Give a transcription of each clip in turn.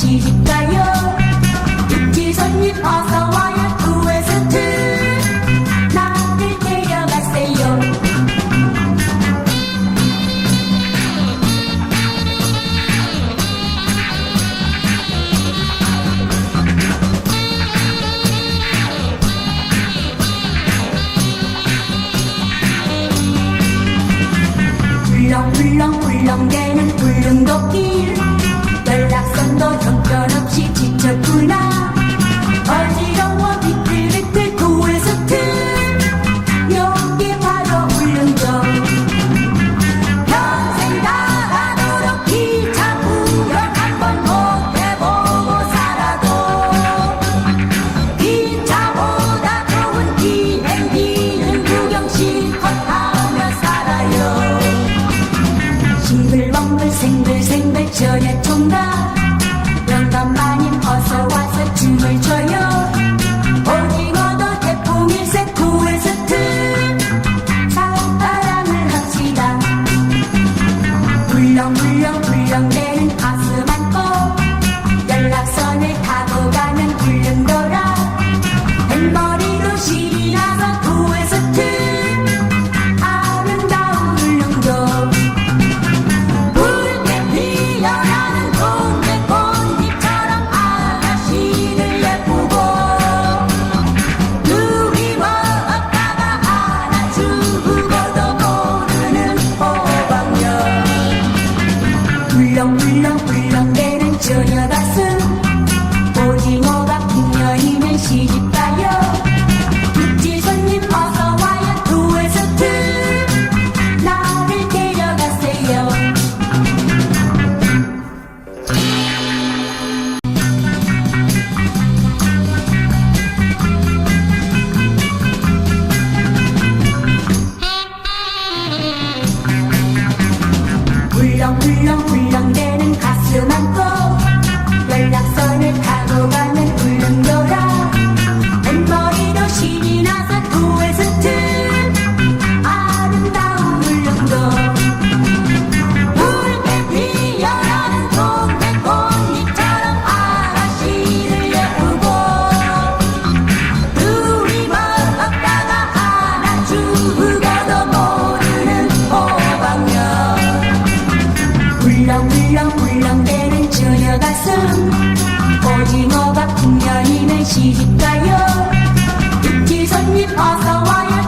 ชีวิตกายโยที่ฉันยิ้มออส 오징어가 쌈 오징어가 풍년이는 시집가요. 육지선님 어서 와요.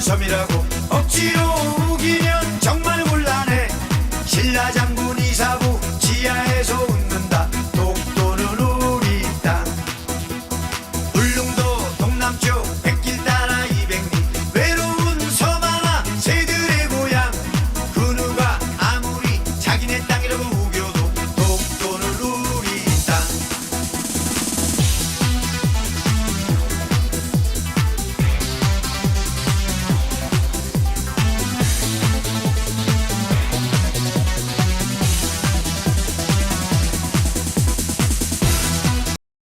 노일 전쟁 직후에 임자 없는 섬이라고 억지로